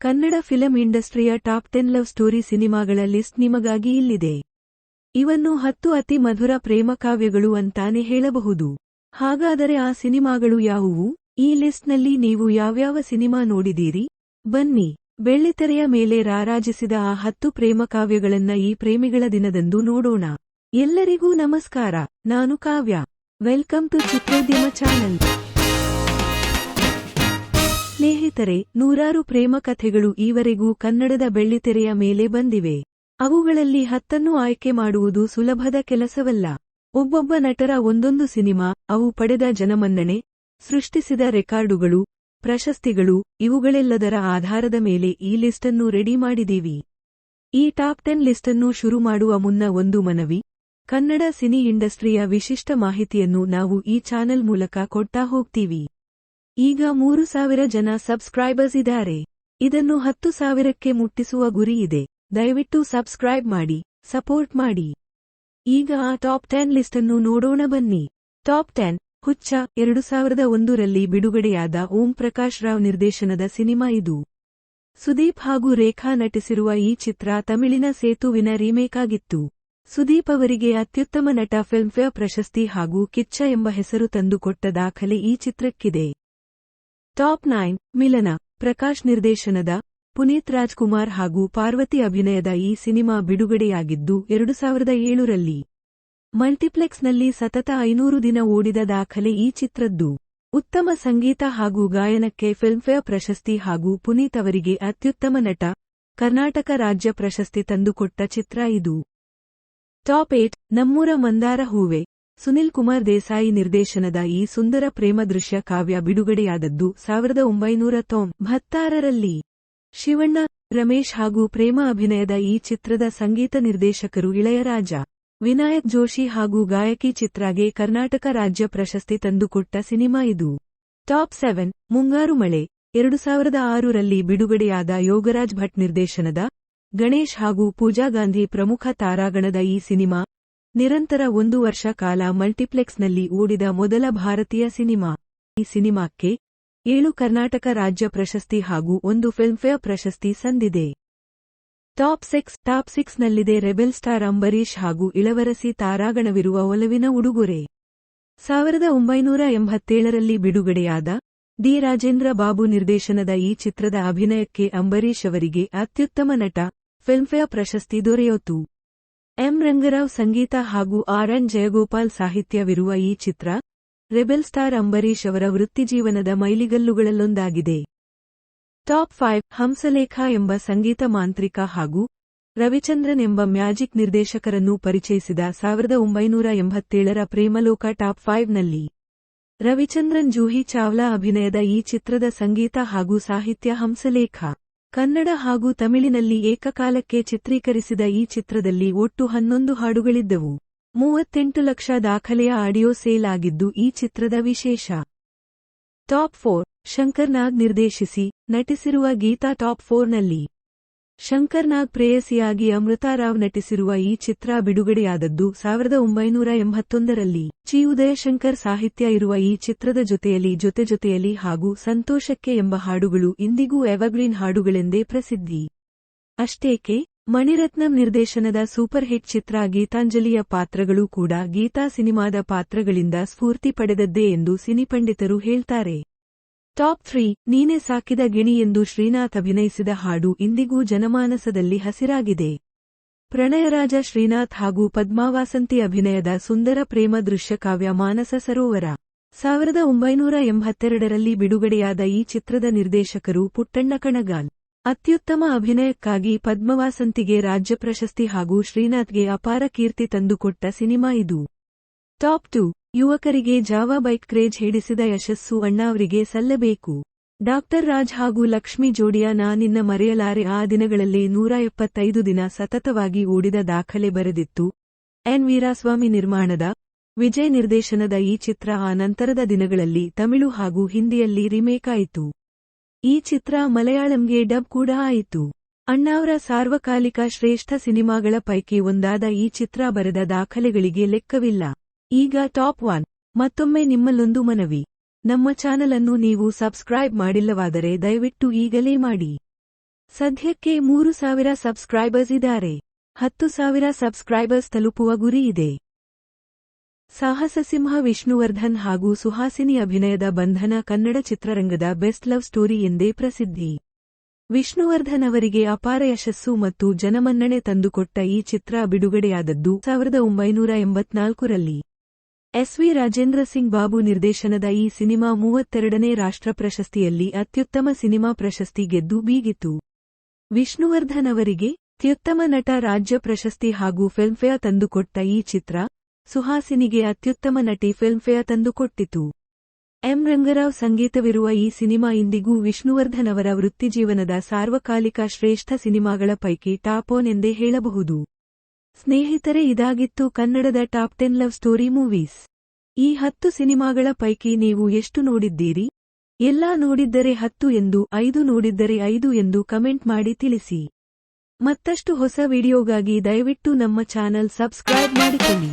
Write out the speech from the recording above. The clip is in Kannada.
ಕನ್ನಡ ಫಿಲಂ ಇಂಡಸ್ಟ್ರಿಯ ಟಾಪ್ ಟೆನ್ ಲವ್ ಸ್ಟೋರಿ ಸಿನಿಮಾಗಳ ಲಿಸ್ಟ್ ನಿಮಗಾಗಿ ಇಲ್ಲಿದೆ. ಇವನ್ನು ಹತ್ತು ಅತಿ ಮಧುರ ಪ್ರೇಮ ಕಾವ್ಯಗಳು ಅಂತಾನೆ ಹೇಳಬಹುದು. ಹಾಗಾದರೆ ಆ ಸಿನಿಮಾಗಳು ಯಾವುವು? ಈ ಲಿಸ್ಟ್ನಲ್ಲಿ ನೀವು ಯಾವ್ಯಾವ ಸಿನಿಮಾ ನೋಡಿದೀರಿ ಬನ್ನಿ ಬೆಳ್ಳಿತೆರೆಯ ಮೇಲೆ ರಾರಾಜಿಸಿದ ಆ ಹತ್ತು ಪ್ರೇಮ ಕಾವ್ಯಗಳನ್ನ ಈ ಪ್ರೇಮಿಗಳ ದಿನದಂದು ನೋಡೋಣ. ಎಲ್ಲರಿಗೂ ನಮಸ್ಕಾರ, ನಾನು Kavya. Welcome to Chitrodyama channel. ಸ್ನೇಹಿತರೆ, ನೂರಾರು ಪ್ರೇಮ ಕಥೆಗಳು ಈವರೆಗೂ ಕನ್ನಡದ ಬೆಳ್ಳಿತೆರೆಯ ಮೇಲೆ ಬಂದಿವೆ. ಅವುಗಳಲ್ಲಿ ಹತ್ತನ್ನು ಆಯ್ಕೆ ಮಾಡುವುದು ಸುಲಭದ ಕೆಲಸವಲ್ಲ. ಒಬ್ಬೊಬ್ಬ ನಟರ ಒಂದೊಂದು ಸಿನಿಮಾ, ಅವು ಪಡೆದ ಜನಮನ್ನಣೆ, ಸೃಷ್ಟಿಸಿದ ರೆಕಾರ್ಡುಗಳು, ಪ್ರಶಸ್ತಿಗಳು, ಇವುಗಳೆಲ್ಲದರ ಆಧಾರದ ಮೇಲೆ ಈ ಲಿಸ್ಟನ್ನು ರೆಡಿ ಮಾಡಿದೀವಿ ಈ ಟಾಪ್ ಟೆನ್ ಲಿಸ್ಟನ್ನು ಶುರು ಮಾಡುವ ಮುನ್ನ ಒಂದು ಮನವಿ, ಕನ್ನಡ ಸಿನಿ ಇಂಡಸ್ಟ್ರಿಯ ವಿಶಿಷ್ಟ ಮಾಹಿತಿಯನ್ನು ನಾವು ಈ ಚಾನೆಲ್ ಮೂಲಕ ಕೊಡ್ತಾ ಹೋಗ್ತೀವಿ. ಈಗ ಮೂರು ಸಾವಿರ ಜನ ಸಬ್ಸ್ಕ್ರೈಬರ್ಸ್ ಇದ್ದಾರೆ. ಇದನ್ನು ಹತ್ತು ಸಾವಿರಕ್ಕೆ ಮುಟ್ಟಿಸುವ ಗುರಿ ಇದೆ. ದಯವಿಟ್ಟು ಸಬ್ಸ್ಕ್ರೈಬ್ ಮಾಡಿ, ಸಪೋರ್ಟ್ ಮಾಡಿ. ಈಗ ಆ ಟಾಪ್ ಟೆನ್ ಲಿಸ್ಟನ್ನು ನೋಡೋಣ ಬನ್ನಿ. ಟಾಪ್ ಟೆನ್, ಹುಚ್ಚ, ಎರಡು ಸಾವಿರದ ಒಂದರಲ್ಲಿ ಬಿಡುಗಡೆಯಾದ ಓಂ ಪ್ರಕಾಶ್ ರಾವ್ ನಿರ್ದೇಶನದ ಸಿನಿಮಾ ಇದು. ಸುದೀಪ್ ಹಾಗೂ ರೇಖಾ ನಟಿಸಿರುವ ಈ ಚಿತ್ರ ತಮಿಳಿನ ಸೇತುವಿನ ರೀಮೇಕ್ ಆಗಿತ್ತು. ಸುದೀಪ್ ಅವರಿಗೆ ಅತ್ಯುತ್ತಮ ನಟ ಫಿಲ್ಮ್ಫೇರ್ ಪ್ರಶಸ್ತಿ ಹಾಗೂ ಕಿಚ್ಚ ಎಂಬ ಹೆಸರು ತಂದುಕೊಟ್ಟ ದಾಖಲೆ ಈ ಚಿತ್ರಕ್ಕಿದೆ. ಟಾಪ್ ನೈನ್, ಮಿಲನ, ಪ್ರಕಾಶ್ ನಿರ್ದೇಶನದ, ಪುನೀತ್ ರಾಜ್ಕುಮಾರ್ ಹಾಗೂ ಪಾರ್ವತಿ ಅಭಿನಯದ ಈ ಸಿನಿಮಾ ಬಿಡುಗಡೆಯಾಗಿದ್ದು ಎರಡು ಸಾವಿರದ ಏಳರಲ್ಲಿ. ಮಲ್ಟಿಪ್ಲೆಕ್ಸ್ನಲ್ಲಿ ಸತತ ಐನೂರು ದಿನ ಓಡಿದ ದಾಖಲೆ ಈ ಚಿತ್ರದ್ದು. ಉತ್ತಮ ಸಂಗೀತ ಹಾಗೂ ಗಾಯನಕ್ಕೆ ಫಿಲ್ಮ್ಫೇರ್ ಪ್ರಶಸ್ತಿ ಹಾಗೂ ಪುನೀತ್ ಅವರಿಗೆ ಅತ್ಯುತ್ತಮ ನಟ, ಕರ್ನಾಟಕ ರಾಜ್ಯ ಪ್ರಶಸ್ತಿ ತಂದುಕೊಟ್ಟ ಚಿತ್ರ ಇದು. ಟಾಪ್ ಏಟ್, ನಮ್ಮೂರ ಮಂದಾರ ಹೂವೆ. ಸುನಿಲ್ ಕುಮಾರ್ ದೇಸಾಯಿ ನಿರ್ದೇಶನದ ಈ ಸುಂದರ ಪ್ರೇಮ ದೃಶ್ಯ ಕಾವ್ಯ ಬಿಡುಗಡೆಯಾದದ್ದು ಸಾವಿರದ ಒಂಬೈನೂರ ತೊಂಬತ್ತಾರರಲ್ಲಿ. ಶಿವಣ್ಣ, ರಮೇಶ್ ಹಾಗೂ ಪ್ರೇಮ ಅಭಿನಯದ ಈ ಚಿತ್ರದ ಸಂಗೀತ ನಿರ್ದೇಶಕರು ಇಳೆಯರಾಜ, ವಿನಾಯಕ್ ಜೋಶಿ ಹಾಗೂ ಗಾಯಕಿ ಚಿತ್ರಾಗೆ ಕರ್ನಾಟಕ ರಾಜ್ಯ ಪ್ರಶಸ್ತಿ ತಂದುಕೊಟ್ಟ ಸಿನಿಮಾ ಇದು. ಟಾಪ್ ಸೆವೆನ್, ಮುಂಗಾರು ಮಳೆ, ಎರಡು ಸಾವಿರದ ಆರರಲ್ಲಿ ಬಿಡುಗಡೆಯಾದ ಯೋಗರಾಜ್ ಭಟ್ ನಿರ್ದೇಶನದ, ಗಣೇಶ್ ಹಾಗೂ ಪೂಜಾ ಗಾಂಧಿ ಪ್ರಮುಖ ತಾರಾಗಣದ ಈ ಸಿನಿಮಾ ನಿರಂತರ ಒಂದು ವರ್ಷ ಕಾಲ ಮಲ್ಟಿಪ್ಲೆಕ್ಸ್ನಲ್ಲಿ ಓಡಿದ ಮೊದಲ ಭಾರತೀಯ ಸಿನಿಮಾ. ಈ ಸಿನಿಮಾಕ್ಕೆ ಏಳು ಕರ್ನಾಟಕ ರಾಜ್ಯ ಪ್ರಶಸ್ತಿ ಹಾಗೂ ಒಂದು ಫಿಲ್ಮ್ಫೇರ್ ಪ್ರಶಸ್ತಿ ಸಂದಿದೆ. ಟಾಪ್ ಸಿಕ್ಸ್, ಟಾಪ್ ಸಿಕ್ಸ್ನಲ್ಲಿದೆ ರೆಬೆಲ್ ಸ್ಟಾರ್ ಅಂಬರೀಶ್ ಹಾಗೂ ಇಳವರಸಿ ತಾರಾಗಣವಿರುವ ಒಲವಿನ ಉಡುಗೊರೆ. ಸಾವಿರದ ಒಂಬೈನೂರ ಎಂಬತ್ತೇಳರಲ್ಲಿ ಬಿಡುಗಡೆಯಾದ ಡಿ ರಾಜೇಂದ್ರ ಬಾಬು ನಿರ್ದೇಶನದ ಈ ಚಿತ್ರದ ಅಭಿನಯಕ್ಕೆ ಅಂಬರೀಶ್ ಅವರಿಗೆ ಅತ್ಯುತ್ತಮ ನಟ, ಫಿಲ್ಮ್ಫೇರ್ ಪ್ರಶಸ್ತಿ ದೊರೆಯಿತು ಎಂ. ರಂಗರಾವ್ ಸಂಗೀತ ಹಾಗೂ ಆರ್. ಎನ್. ಜಯಗೋಪಾಲ್ ಸಾಹಿತ್ಯವಿರುವ ಈ ಚಿತ್ರ, ರೆಬೆಲ್ ಸ್ಟಾರ್ ಅಂಬರೀಶ್ ಅವರ ವೃತ್ತಿಜೀವನದ ಮೈಲಿಗಲ್ಲುಗಳಲ್ಲೊಂದಾಗಿದೆ. ಟಾಪ್ ಫೈವ್ ಹಂಸಲೇಖ ಎಂಬ ಸಂಗೀತ ಮಾಂತ್ರಿಕ ಹಾಗೂ ರವಿಚಂದ್ರನ್ ಎಂಬ ಮ್ಯಾಜಿಕ್ ನಿರ್ದೇಶಕರನ್ನು ಪರಿಚಯಿಸಿದ ಸಾವಿರದ ಒಂಬೈನೂರ ಎಂಬತ್ತೇಳರ ಪ್ರೇಮಲೋಕ ಟಾಪ್ ಫೈವ್ನಲ್ಲಿ ರವಿಚಂದ್ರನ್ ಜೂಹಿ ಚಾವ್ಲಾ ಅಭಿನಯದ ಈ ಚಿತ್ರದ ಸಂಗೀತ ಹಾಗೂ ಸಾಹಿತ್ಯ ಹಂಸಲೇಖ. ಕನ್ನಡ ಹಾಗೂ ತಮಿಳಿನಲ್ಲಿ ಏಕಕಾಲಕ್ಕೆ ಚಿತ್ರೀಕರಿಸಿದ ಈ ಚಿತ್ರದಲ್ಲಿ ಒಟ್ಟು ಹನ್ನೊಂದು ಹಾಡುಗಳಿದ್ದವು. ಮೂವತ್ತೆಂಟು ಲಕ್ಷ ದಾಖಲೆಯ ಆಡಿಯೋ ಸೇಲ್ ಆಗಿದ್ದು ಈ ಚಿತ್ರದ ವಿಶೇಷ. ಟಾಪ್ ಫೋರ್ ಶಂಕರ್ ನಾಗ್ ನಿರ್ದೇಶಿಸಿ, ನಟಿಸಿರುವ ಗೀತಾ ಟಾಪ್ ಫೋರ್ನಲ್ಲಿ. ಶಂಕರ್ ನಾಗ್ ಪ್ರೇಯಸಿಯಾಗಿ ಅಮೃತಾರಾವ್ ನಟಿಸಿರುವ ಈ ಚಿತ್ರ ಬಿಡುಗಡೆಯಾದದ್ದು ಸಾವಿರದ ಒಂಬೈನೂರ ಎಂಬತ್ತೊಂದರಲ್ಲಿ. ಚಿ ಉದಯಶಂಕರ್ ಸಾಹಿತ್ಯ ಇರುವ ಈ ಚಿತ್ರದ ಜೊತೆಯಲ್ಲಿ ಜೊತೆ ಜೊತೆಯಲ್ಲಿ ಹಾಗೂ ಸಂತೋಷಕ್ಕೆ ಎಂಬ ಹಾಡುಗಳು ಇಂದಿಗೂ ಎವರ್ಗ್ರೀನ್ ಹಾಡುಗಳೆಂದೇ ಪ್ರಸಿದ್ಧಿ. ಅಷ್ಟೇಕೆ ಮಣಿರತ್ನಂ ನಿರ್ದೇಶನದ ಸೂಪರ್ ಹಿಟ್ ಚಿತ್ರ ಗೀತಾಂಜಲಿಯ ಪಾತ್ರಗಳು ಕೂಡ ಗೀತಾ ಸಿನಿಮಾದ ಪಾತ್ರಗಳಿಂದ ಸ್ಫೂರ್ತಿ ಪಡೆದದ್ದೇ ಎಂದು ಸಿನಿಪಂಡಿತರು ಹೇಳ್ತಾರೆ. ಟಾಪ್ ಥ್ರೀ, ನೀನೆ ಸಾಕಿದ ಗಿಣಿ ಎಂದು ಶ್ರೀನಾಥ್ ಅಭಿನಯಿಸಿದ ಹಾಡು ಇಂದಿಗೂ ಜನಮಾನಸದಲ್ಲಿ ಹಸಿರಾಗಿದೆ. ಪ್ರಣಯರಾಜ ಶ್ರೀನಾಥ್ ಹಾಗೂ ಪದ್ಮಾವಾಸಂತಿ ಅಭಿನಯದ ಸುಂದರ ಪ್ರೇಮ ದೃಶ್ಯ ಕಾವ್ಯ ಮಾನಸ ಸರೋವರ. ಸಾವಿರದ ಒಂಬೈನೂರ ಎಂಬತ್ತೆರಡರಲ್ಲಿ ಬಿಡುಗಡೆಯಾದ ಈ ಚಿತ್ರದ ನಿರ್ದೇಶಕರು ಪುಟ್ಟಣ್ಣ ಕಣಗಾಲ್. ಅತ್ಯುತ್ತಮ ಅಭಿನಯಕ್ಕಾಗಿ ಪದ್ಮವಾಸಂತಿಗೆ ರಾಜ್ಯ ಪ್ರಶಸ್ತಿ ಹಾಗೂ ಶ್ರೀನಾಥ್ಗೆ ಅಪಾರ ಕೀರ್ತಿ ತಂದುಕೊಟ್ಟ ಸಿನಿಮಾ ಇದು. Top two. ಯುವಕರಿಗೆ ಜಾವಾ ಬೈಕ್ ಕ್ರೇಜ್ ಹಿಡಿಸಿದ ಯಶಸ್ಸು ಅಣ್ಣಾವ್ರಿಗೆ ಸಲ್ಲಬೇಕು. ಡಾಕ್ಟರ್ ರಾಜ್ ಹಾಗೂ ಲಕ್ಷ್ಮಿ ಜೋಡಿಯ ನಾನಿನ್ನ ಮರೆಯಲಾರೆ ಆ ದಿನಗಳಲ್ಲಿ ನೂರ ಎಪ್ಪತ್ತೈದು ದಿನ ಸತತವಾಗಿ ಓಡಿದ ದಾಖಲೆ ಬರೆದಿತ್ತು. ಎನ್ ವೀರಾಸ್ವಾಮಿ ನಿರ್ಮಾಣದ ವಿಜಯ್ ನಿರ್ದೇಶನದ ಈ ಚಿತ್ರ ಆ ನಂತರದ ದಿನಗಳಲ್ಲಿ ತಮಿಳು ಹಾಗೂ ಹಿಂದಿಯಲ್ಲಿ ರಿಮೇಕ್ ಆಯಿತು. ಈ ಚಿತ್ರ ಮಲಯಾಳಂಗೆ ಡಬ್ ಕೂಡ ಆಯಿತು. ಅಣ್ಣಾವರ ಸಾರ್ವಕಾಲಿಕ ಶ್ರೇಷ್ಠ ಸಿನಿಮಾಗಳ ಪೈಕಿ ಒಂದಾದ ಈ ಚಿತ್ರ ಬರೆದ ದಾಖಲೆಗಳಿಗೆ ಲೆಕ್ಕವಿಲ್ಲ. ಈಗ ಟಾಪ್ ಒನ್. ಮತ್ತೊಮ್ಮೆ ನಿಮ್ಮಲ್ಲೊಂದು ಮನವಿ. ನಮ್ಮ ಚಾನಲ್ ಅನ್ನು ನೀವು ಸಬ್ಸ್ಕ್ರೈಬ್ ಮಾಡಿಲ್ಲವಾದರೆ ದಯವಿಟ್ಟು ಈಗಲೇ ಮಾಡಿ. ಸದ್ಯಕ್ಕೆ ಮೂರು ಸಾವಿರ ಸಬ್ಸ್ಕ್ರೈಬರ್ಸ್ ಇದ್ದಾರೆ. ಹತ್ತು ಸಾವಿರ ಸಬ್ಸ್ಕ್ರೈಬರ್ಸ್ ತಲುಪುವ ಗುರಿ ಇದೆ. ಸಾಹಸಸಿಂಹ ವಿಷ್ಣುವರ್ಧನ್ ಹಾಗೂ ಸುಹಾಸಿನಿ ಅಭಿನಯದ ಬಂಧನ ಕನ್ನಡ ಚಿತ್ರರಂಗದ ಬೆಸ್ಟ್ ಲವ್ ಸ್ಟೋರಿ ಎಂದೇ ಪ್ರಸಿದ್ಧಿ. ವಿಷ್ಣುವರ್ಧನ್ ಅವರಿಗೆ ಅಪಾರ ಯಶಸ್ಸು ಮತ್ತು ಜನಮನ್ನಣೆ ತಂದುಕೊಟ್ಟ ಈ ಚಿತ್ರ ಬಿಡುಗಡೆಯಾದದ್ದು ಸಾವಿರದ ಒಂಬೈನೂರ ಎಂಬತ್ನಾಲ್ಕರಲ್ಲಿ. ಎಸ್ವಿ ರಾಜೇಂದ್ರ ಸಿಂಗ್ ಬಾಬು ನಿರ್ದೇಶನದ ಈ ಸಿನಿಮಾ ಮೂವತ್ತೆರಡನೇ ರಾಷ್ಟ್ರ ಪ್ರಶಸ್ತಿಯಲ್ಲಿ ಅತ್ಯುತ್ತಮ ಸಿನಿಮಾ ಪ್ರಶಸ್ತಿ ಗೆದ್ದು ಬೀಗಿತು ವಿಷ್ಣುವರ್ಧನ್ ಅವರಿಗೆ ಅತ್ಯುತ್ತಮ ನಟ ರಾಜ್ಯ ಪ್ರಶಸ್ತಿ ಹಾಗೂ ಫಿಲ್ಮ್ಫೇರ್ ತಂದುಕೊಟ್ಟ ಈ ಚಿತ್ರ ಸುಹಾಸಿನಿಗೆ ಅತ್ಯುತ್ತಮ ನಟಿ ಫಿಲ್ಮ್ಫೇರ್ ತಂದುಕೊಟ್ಟಿತು. ಎಂ ರಂಗರಾವ್ ಸಂಗೀತವಿರುವ ಈ ಸಿನಿಮಾ ಇಂದಿಗೂ ವಿಷ್ಣುವರ್ಧನ್ ಅವರ ವೃತ್ತಿಜೀವನದ ಸಾರ್ವಕಾಲಿಕ ಶ್ರೇಷ್ಠ ಸಿನಿಮಾಗಳ ಪೈಕಿ ಟಾಪ್ ಎಂದೇ ಹೇಳಬಹುದು. ಸ್ನೇಹಿತರೆ, ಇದಾಗಿತ್ತು ಕನ್ನಡದ top ten love story movies. ಈ ಹತ್ತು ಸಿನಿಮಾಗಳ ಪೈಕಿ ನೀವು ಎಷ್ಟು ನೋಡಿದ್ದೀರಿ? ಎಲ್ಲಾ ನೋಡಿದ್ದರೆ ಹತ್ತು ಎಂದು, ಐದು ನೋಡಿದ್ದರೆ ಐದು ಎಂದು ಕಮೆಂಟ್ ಮಾಡಿ ತಿಳಿಸಿ. ಮತ್ತಷ್ಟು ಹೊಸ ವಿಡಿಯೋಗಾಗಿ ದಯವಿಟ್ಟು ನಮ್ಮ ಚಾನಲ್ ಸಬ್ಸ್ಕ್ರೈಬ್ ಮಾಡಿಕೊಳ್ಳಿ.